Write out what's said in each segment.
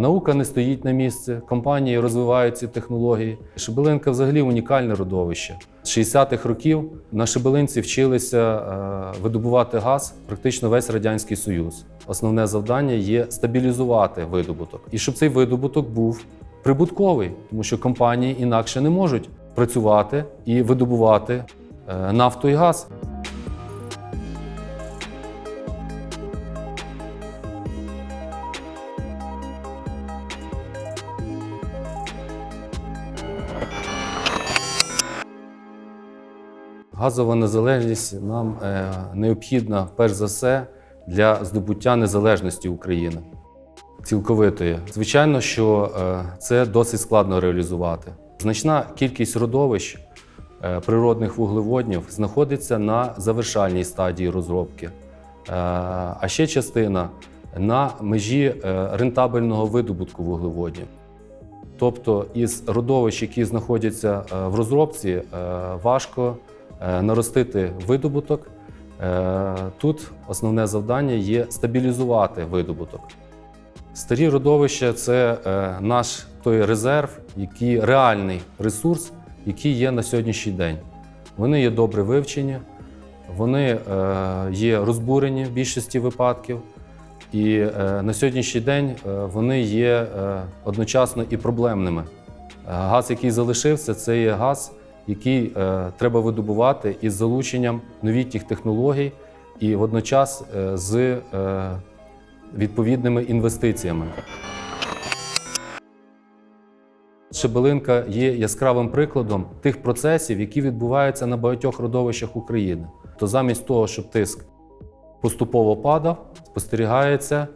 Наука не стоїть на місці, компанії розвивають ці технології. Шебелинка взагалі унікальне родовище. З 60-х років на Шебелинці вчилися е, видобувати газ практично весь Радянський Союз. Основне завдання є стабілізувати видобуток. І щоб цей видобуток був прибутковий, тому що компанії інакше не можуть працювати і видобувати е, нафту і газ. Газова незалежність нам е, необхідна перш за все для здобуття незалежності України цілковитої. Звичайно, що е, це досить складно реалізувати. Значна кількість родовищ е, природних вуглеводнів знаходиться на завершальній стадії розробки, а ще частина на межі рентабельного видобутку вуглеводнів. Тобто із родовищ, які знаходяться в розробці, важко наростити видобуток. Е, Тут основне завдання є стабілізувати видобуток. Старі родовища це е, наш той резерв, який реальний ресурс, який є на сьогоднішній день. Вони є добре вивчені, вони е, є розбурені в більшості випадків. І е, на сьогоднішній день е, вони є е, одночасно і проблемними. Е, Газ, який залишився, це є газ, який е, треба видобувати із залученням новітніх технологій і водночас е, з е, відповідними інвестиціями. Шебелинка є яскравим прикладом тих процесів, які відбуваються на багатьох родовищах України. То замість того, щоб тиск поступово падав, спостерігається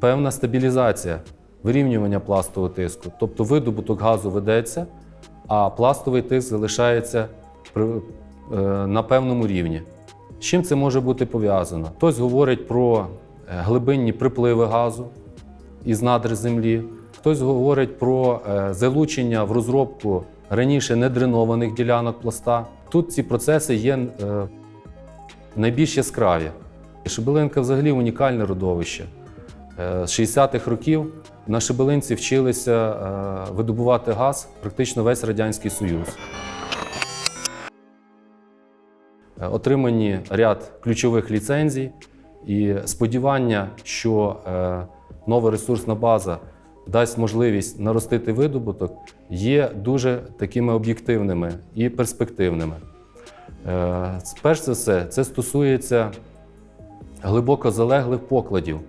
певна стабілізація, вирівнювання пластового тиску. Тобто видобуток газу ведеться, а пластовий тиск залишається е, на певному рівні. З чим це може бути пов'язано? Хтось говорить про е, глибинні припливи газу із надр землі, хтось говорить про е, залучення в розробку раніше недренованих ділянок пласта. Тут ці процеси є найбільш яскраві. Шебелинка взагалі унікальне родовище. З 60-х років на Шебелинці вчилися е, видобувати газ практично весь Радянський Союз. Е, Отримані ряд ключових ліцензій і сподівання, що е, нова ресурсна база дасть можливість наростити видобуток, є дуже такими об'єктивними і перспективними. Перш за все, це стосується глибоко залеглих покладів.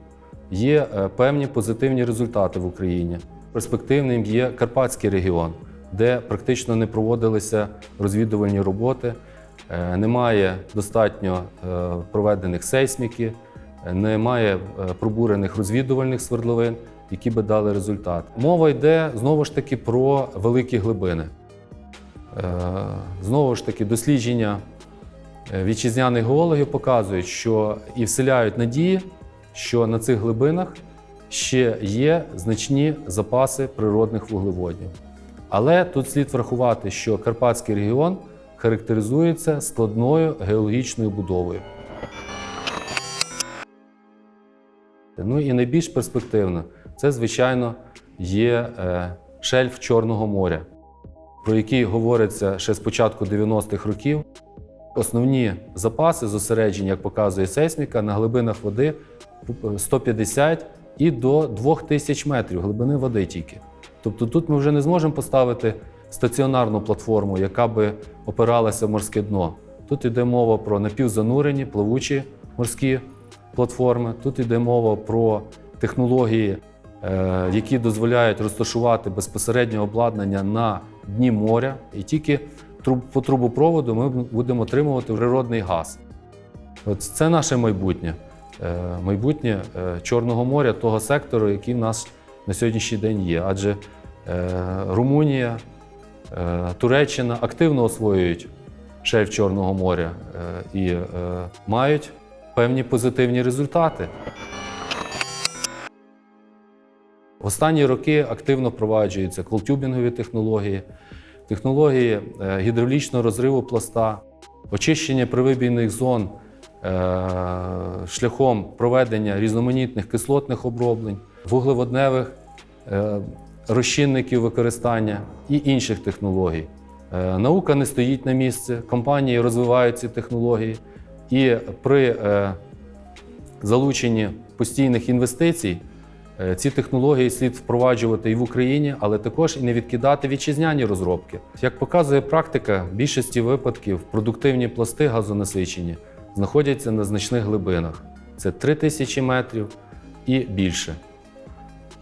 Є е, певні позитивні результати в Україні. Перспективним є Карпатський регіон, де практично не проводилися розвідувальні роботи, е, немає достатньо е, проведених сейсміки, немає пробурених розвідувальних свердловин, які би дали результат. Мова йде знову ж таки про великі глибини. Знову ж таки, дослідження вітчизняних геологів показують, що і вселяють надії, що на цих глибинах ще є значні запаси природних вуглеводнів. Але тут слід врахувати, що Карпатський регіон характеризується складною геологічною будовою. Ну і найбільш перспективно це, звичайно, є е, шельф Чорного моря, про який говориться ще з початку 90-х років. Основні запаси зосереджені, як показує сейсміка, на глибинах води 150 і до 2000 метрів глибини води тільки. Тобто тут ми вже не зможемо поставити стаціонарну платформу, яка би опиралася в морське дно. Тут йде мова про напівзанурені, плавучі морські платформи. Тут йде мова про технології, е, які дозволяють розташувати безпосереднє обладнання на дні моря. І тільки по трубопроводу ми будемо отримувати природний газ. От це наше майбутнє. Е, Майбутнє е, Чорного моря, того сектору, який в нас на сьогоднішній день є. Адже е, Румунія, Туреччина активно освоюють шельф Чорного моря і мають певні позитивні результати. В останні роки активно впроваджуються колтюбінгові технології, технології гідравлічного розриву пласта, очищення привибійних зон шляхом проведення різноманітних кислотних оброблень, вуглеводневих е, розчинників використання і інших технологій. Е, Наука не стоїть на місці, компанії розвивають ці технології, і при е, залученні постійних інвестицій е, ці технології слід впроваджувати і в Україні, але також і не відкидати вітчизняні розробки. Як показує практика, в більшості випадків продуктивні пласти газонасичені знаходяться на значних глибинах. Це 3000 метрів і більше.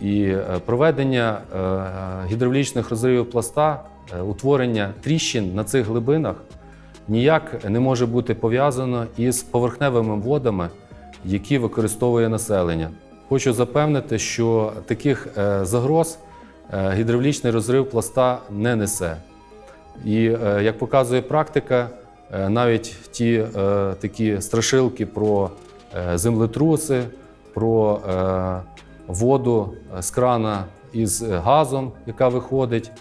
І е, проведення е, гідравлічних розривів пласта, е, утворення тріщин на цих глибинах ніяк не може бути пов'язано із поверхневими водами, які використовує населення. Хочу запевнити, що таких загроз гідравлічний розрив пласта не несе. І як показує практика, навіть ті е, такі страшилки про е, землетруси, про е, воду з крана із газом, яка виходить,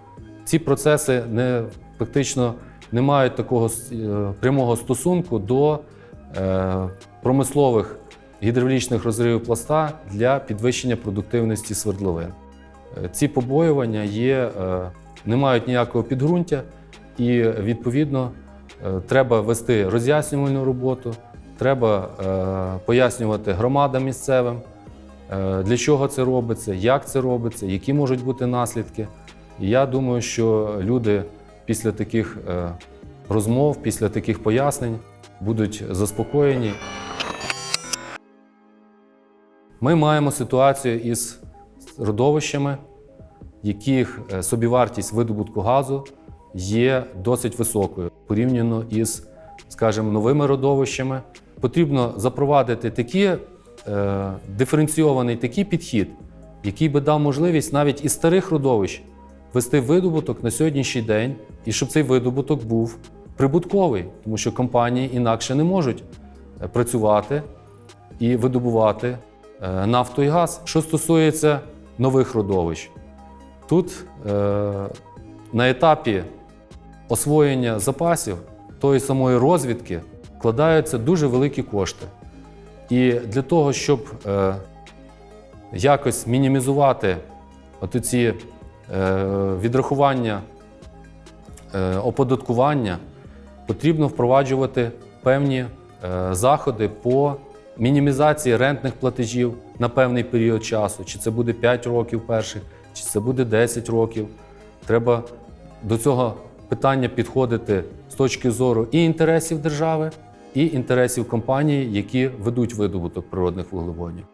ці процеси не, фактично не мають такого е, прямого стосунку до е, промислових гідравлічних розривів пласта для підвищення продуктивності свердловин. Е, Ці побоювання є, е, не мають ніякого підґрунтя, і відповідно е, треба вести роз'яснювальну роботу, треба е, пояснювати громадам місцевим, е, для чого це робиться, як це робиться, які можуть бути наслідки. І я думаю, що люди після таких е, розмов, після таких пояснень будуть заспокоєні. Ми маємо ситуацію із родовищами, яких е, собівартість видобутку газу є досить високою порівняно із, скажімо, новими родовищами. Потрібно запровадити такі, е, диференційований такий підхід, який би дав можливість навіть із старих родовищ вести видобуток на сьогоднішній день, і щоб цей видобуток був прибутковий, тому що компанії інакше не можуть е, працювати і видобувати е, нафту і газ. Що стосується нових родовищ, тут е, на етапі освоєння запасів тої самої розвідки вкладаються дуже великі кошти. І для того, щоб е, якось мінімізувати ці е, відрахування е, оподаткування, потрібно впроваджувати певні е, заходи по мінімізації рентних платежів на певний період часу. Чи це буде 5 років перших, чи це буде 10 років. Треба до цього питання підходити з точки зору і інтересів держави, і інтересів компаній, які ведуть видобуток природних вуглеводнів.